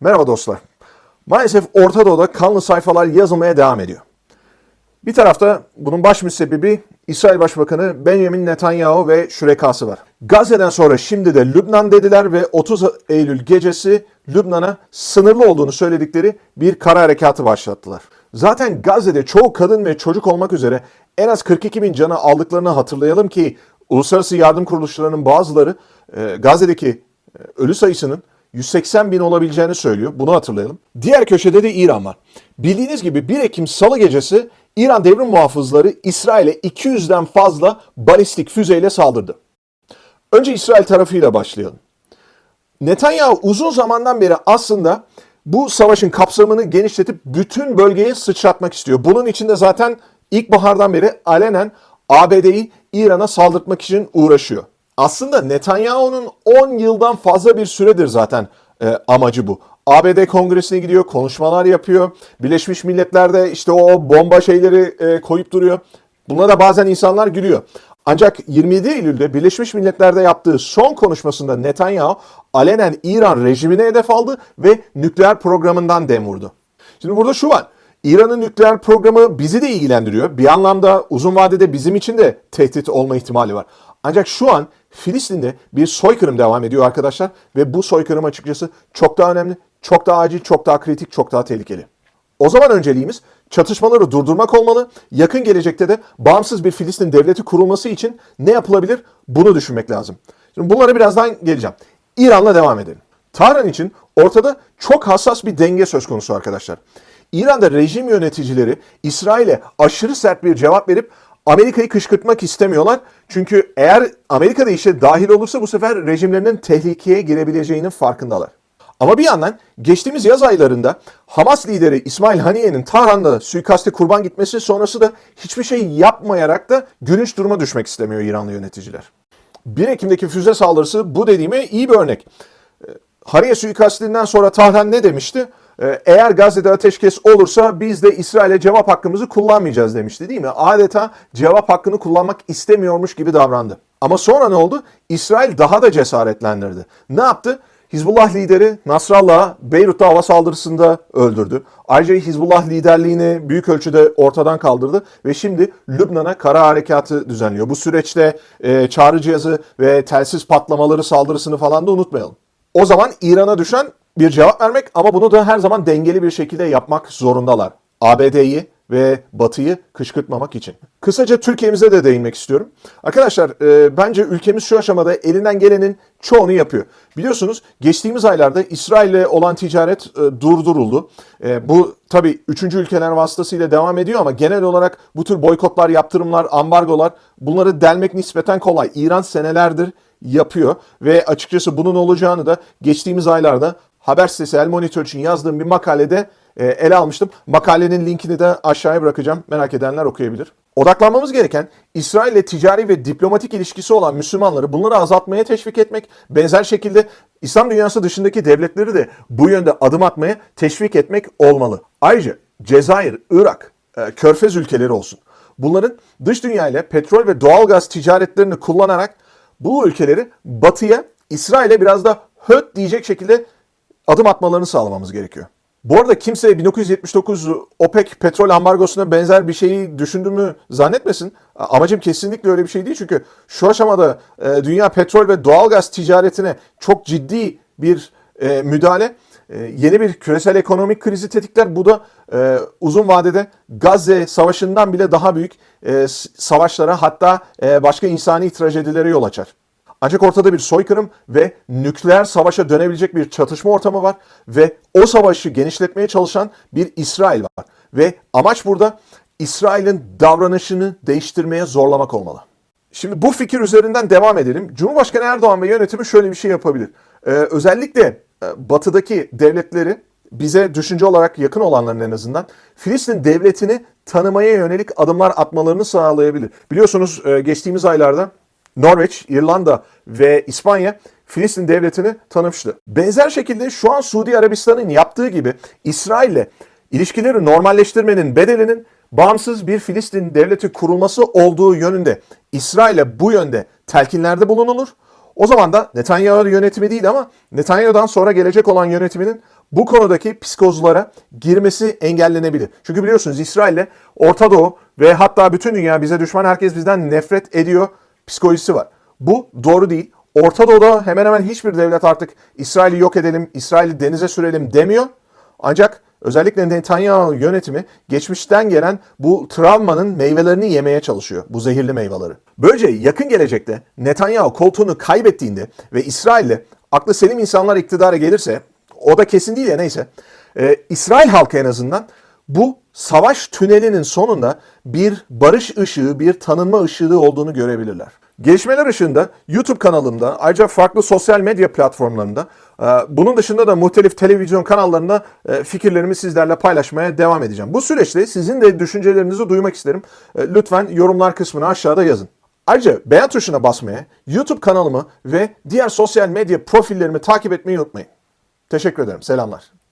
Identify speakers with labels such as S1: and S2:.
S1: Merhaba dostlar. Maalesef Orta Doğu'da kanlı sayfalar yazılmaya devam ediyor. Bir tarafta bunun baş müsebbibi İsrail Başbakanı Benjamin Netanyahu ve şürekası var. Gazze'den sonra şimdi de Lübnan dediler ve 30 Eylül gecesi Lübnan'a sınırlı olduğunu söyledikleri bir kara harekatı başlattılar. Zaten Gazze'de çoğu kadın ve çocuk olmak üzere en az 42 bin canı aldıklarını hatırlayalım ki uluslararası yardım kuruluşlarının bazıları e, Gazze'deki e, ölü sayısının 180 bin olabileceğini söylüyor. Bunu hatırlayalım. Diğer köşede de İran var. Bildiğiniz gibi 1 Ekim Salı gecesi İran devrim muhafızları İsrail'e 200'den fazla balistik füzeyle saldırdı. Önce İsrail tarafıyla başlayalım. Netanyahu uzun zamandan beri aslında bu savaşın kapsamını genişletip bütün bölgeye sıçratmak istiyor. Bunun için de zaten ilkbahardan beri alenen ABD'yi İran'a saldırtmak için uğraşıyor. Aslında Netanyahu'nun 10 yıldan fazla bir süredir zaten e, amacı bu. ABD kongresine gidiyor, konuşmalar yapıyor. Birleşmiş Milletler'de işte o bomba şeyleri e, koyup duruyor. Buna da bazen insanlar gülüyor. Ancak 27 Eylül'de Birleşmiş Milletler'de yaptığı son konuşmasında Netanyahu alenen İran rejimine hedef aldı ve nükleer programından dem vurdu. Şimdi burada şu var. İran'ın nükleer programı bizi de ilgilendiriyor. Bir anlamda uzun vadede bizim için de tehdit olma ihtimali var. Ancak şu an Filistin'de bir soykırım devam ediyor arkadaşlar ve bu soykırım açıkçası çok daha önemli, çok daha acil, çok daha kritik, çok daha tehlikeli. O zaman önceliğimiz çatışmaları durdurmak olmalı. Yakın gelecekte de bağımsız bir Filistin devleti kurulması için ne yapılabilir? Bunu düşünmek lazım. Şimdi bunlara birazdan geleceğim. İran'la devam edelim. Tahran için ortada çok hassas bir denge söz konusu arkadaşlar. İran'da rejim yöneticileri İsrail'e aşırı sert bir cevap verip Amerika'yı kışkırtmak istemiyorlar. Çünkü eğer Amerika da işe dahil olursa bu sefer rejimlerinin tehlikeye girebileceğinin farkındalar. Ama bir yandan geçtiğimiz yaz aylarında Hamas lideri İsmail Haniye'nin Tahran'da suikaste kurban gitmesi sonrası da hiçbir şey yapmayarak da gülünç duruma düşmek istemiyor İranlı yöneticiler. 1 Ekim'deki füze saldırısı bu dediğime iyi bir örnek. Haniye suikastinden sonra Tahran ne demişti? Ee, Eğer Gazze'de ateşkes olursa biz de İsrail'e cevap hakkımızı kullanmayacağız demişti değil mi? Adeta cevap hakkını kullanmak istemiyormuş gibi davrandı. Ama sonra ne oldu? İsrail daha da cesaretlendirdi. Ne yaptı? Hizbullah lideri Nasrallah'ı Beyrut'ta hava saldırısında öldürdü. Ayrıca Hizbullah liderliğini büyük ölçüde ortadan kaldırdı ve şimdi Lübnan'a kara harekatı düzenliyor. Bu süreçte e, çağrı cihazı ve telsiz patlamaları saldırısını falan da unutmayalım. O zaman İran'a düşen bir cevap vermek ama bunu da her zaman dengeli bir şekilde yapmak zorundalar. ABD'yi ve Batı'yı kışkırtmamak için. Kısaca Türkiye'mize de değinmek istiyorum. Arkadaşlar e, bence ülkemiz şu aşamada elinden gelenin çoğunu yapıyor. Biliyorsunuz geçtiğimiz aylarda İsrail ile olan ticaret e, durduruldu. E, bu tabii üçüncü ülkeler vasıtasıyla devam ediyor ama genel olarak bu tür boykotlar, yaptırımlar, ambargolar bunları delmek nispeten kolay. İran senelerdir yapıyor ve açıkçası bunun olacağını da geçtiğimiz aylarda haber sitesi El Monitor için yazdığım bir makalede e, ele almıştım. Makalenin linkini de aşağıya bırakacağım. Merak edenler okuyabilir. Odaklanmamız gereken İsrail ile ticari ve diplomatik ilişkisi olan Müslümanları bunları azaltmaya teşvik etmek, benzer şekilde İslam dünyası dışındaki devletleri de bu yönde adım atmaya teşvik etmek olmalı. Ayrıca Cezayir, Irak, e, Körfez ülkeleri olsun. Bunların dış dünya ile petrol ve doğalgaz ticaretlerini kullanarak bu ülkeleri batıya, İsrail'e biraz da höt diyecek şekilde adım atmalarını sağlamamız gerekiyor. Bu arada kimse 1979 OPEC petrol ambargosuna benzer bir şeyi düşündüğümü zannetmesin. Amacım kesinlikle öyle bir şey değil çünkü şu aşamada e, dünya petrol ve doğalgaz ticaretine çok ciddi bir e, müdahale e, yeni bir küresel ekonomik krizi tetikler. Bu da e, uzun vadede Gazze savaşından bile daha büyük e, savaşlara hatta e, başka insani trajedilere yol açar. Ancak ortada bir soykırım ve nükleer savaşa dönebilecek bir çatışma ortamı var ve o savaşı genişletmeye çalışan bir İsrail var. Ve amaç burada İsrail'in davranışını değiştirmeye zorlamak olmalı. Şimdi bu fikir üzerinden devam edelim. Cumhurbaşkanı Erdoğan ve yönetimi şöyle bir şey yapabilir. Ee, özellikle e, batıdaki devletleri bize düşünce olarak yakın olanların en azından Filistin devletini tanımaya yönelik adımlar atmalarını sağlayabilir. Biliyorsunuz e, geçtiğimiz aylarda Norveç, İrlanda ve İspanya Filistin devletini tanımıştı. Benzer şekilde şu an Suudi Arabistan'ın yaptığı gibi İsrail'le ilişkileri normalleştirmenin bedelinin bağımsız bir Filistin devleti kurulması olduğu yönünde İsrail'e bu yönde telkinlerde bulunulur. O zaman da Netanyahu yönetimi değil ama Netanyahu'dan sonra gelecek olan yönetiminin bu konudaki psikozlara girmesi engellenebilir. Çünkü biliyorsunuz İsrail'le Orta Doğu ve hatta bütün dünya bize düşman herkes bizden nefret ediyor psikolojisi var. Bu doğru değil. Orta Doğu'da hemen hemen hiçbir devlet artık İsrail'i yok edelim, İsrail'i denize sürelim demiyor. Ancak özellikle Netanyahu yönetimi geçmişten gelen bu travmanın meyvelerini yemeye çalışıyor. Bu zehirli meyveleri. Böylece yakın gelecekte Netanyahu koltuğunu kaybettiğinde ve İsrail'le aklı selim insanlar iktidara gelirse o da kesin değil ya neyse. Ee, İsrail halkı en azından bu savaş tünelinin sonunda bir barış ışığı, bir tanınma ışığı olduğunu görebilirler. Gelişmeler ışığında YouTube kanalımda, ayrıca farklı sosyal medya platformlarında, e, bunun dışında da muhtelif televizyon kanallarında e, fikirlerimi sizlerle paylaşmaya devam edeceğim. Bu süreçte sizin de düşüncelerinizi duymak isterim. E, Lütfen yorumlar kısmına aşağıda yazın. Ayrıca beğen tuşuna basmaya, YouTube kanalımı ve diğer sosyal medya profillerimi takip etmeyi unutmayın. Teşekkür ederim. Selamlar.